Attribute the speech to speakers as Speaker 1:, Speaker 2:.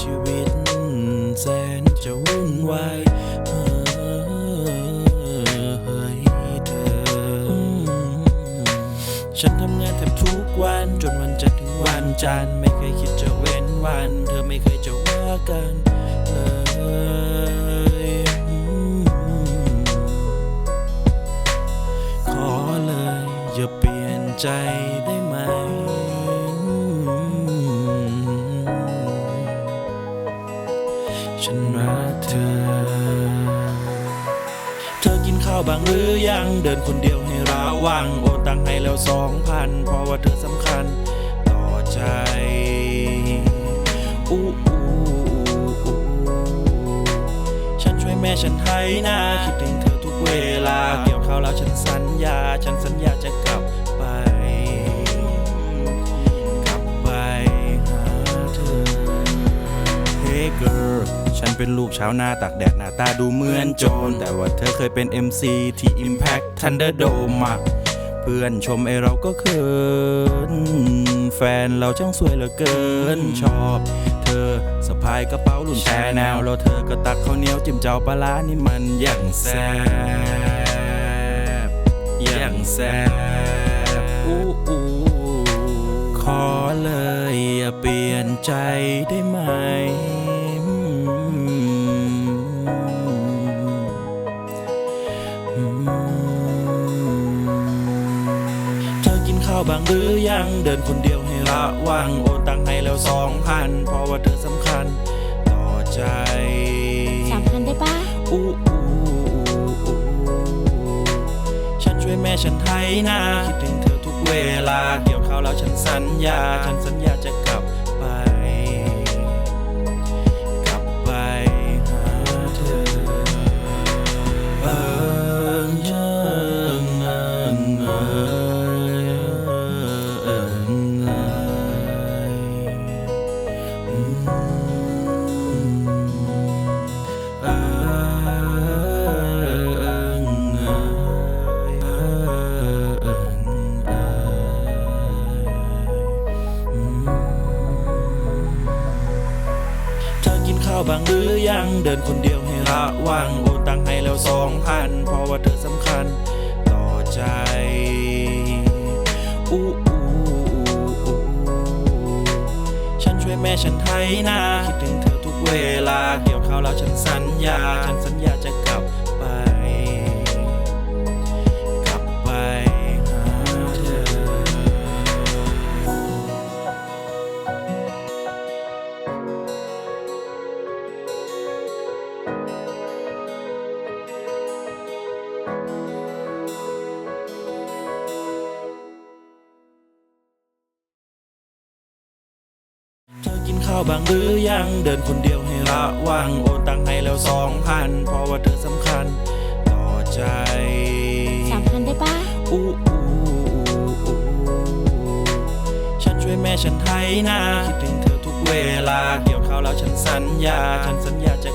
Speaker 1: ชีวิตแสนจะวุ่นวายเฮ้เธอฉันทำงานแทบทุกวันจนวันจันทร์ถึงวันจันทร์ไม่เคยคิดจะเว้นวัน เธอไม่เคยจะว่ากันเลย ข้าวบางหรือยัง เดินคนเดียวให้ระวัง โอนตังให้แล้วสองพันเพราะว่าเธอสำคัญต่อใจอู้อู้อู้ฉันช่วยแม่ฉันให้นะคิดถึงเธอทุกเวลา เกี่ยวข้าวแล้วฉันสัญญา ฉันสัญญาจะ ฉันเป็นลูกชาวนาตากแดดหน้าตาดูเหมือนโจร แต่ว่าเธอเคยเป็น MC ที่ Impact Thunderdome เพื่อนชมไอเราก็เขิน แฟนเราช่างสวยเหลือเกินชอบ เธอสะพายกระเป๋ารุ่นแชแนวแล้วเธอก็ตักข้าวเหนียวจิ้มเจ้าปลาร้านี่มันอย่างแซ่บอย่างแซ่บอู้อู้ขอเลยอย่าเปลี่ยนใจได้ไหม บางหรือยังเดินคนเดียวให้ระวังโอนตังค์ให้แล้วสองพันเพราะว่าเธอสำคัญต่อใจ
Speaker 2: สามพันได้ปะ
Speaker 1: อู้อู้อู้ฉันช่วยแม่ฉันให้นะคิดถึงเธอทุกเวลาเกี่ยวข้าวแล้วฉันสัญญา ฉันสัญญาจะ ข้าวบางหรือยัง เดินคนเดียวให้ระวัง โอนตังให้แล้วสองพันเพราะว่าเธอสำคัญต่อใจอู้อู้อู้ฉันช่วยแม่ฉันให้นะคิดถึงเธอทุกเวลา เกี่ยวข้าวแล้วฉันสัญญา ฉันสัญญาจะ ข้าวบางหรือยังเดินคนเดียวให้ระวังโอนตังค์ให้แล้วสองพันเพราะว่าเธอสำคัญต่อใจ
Speaker 2: สามพันได้ปะ
Speaker 1: อู้อู้อู้ฉันช่วยแม่ฉันให้นะคิดถึงเธอทุกเวลาเกี่ยวข้าวแล้วฉันสัญญา ฉันสัญญาจะ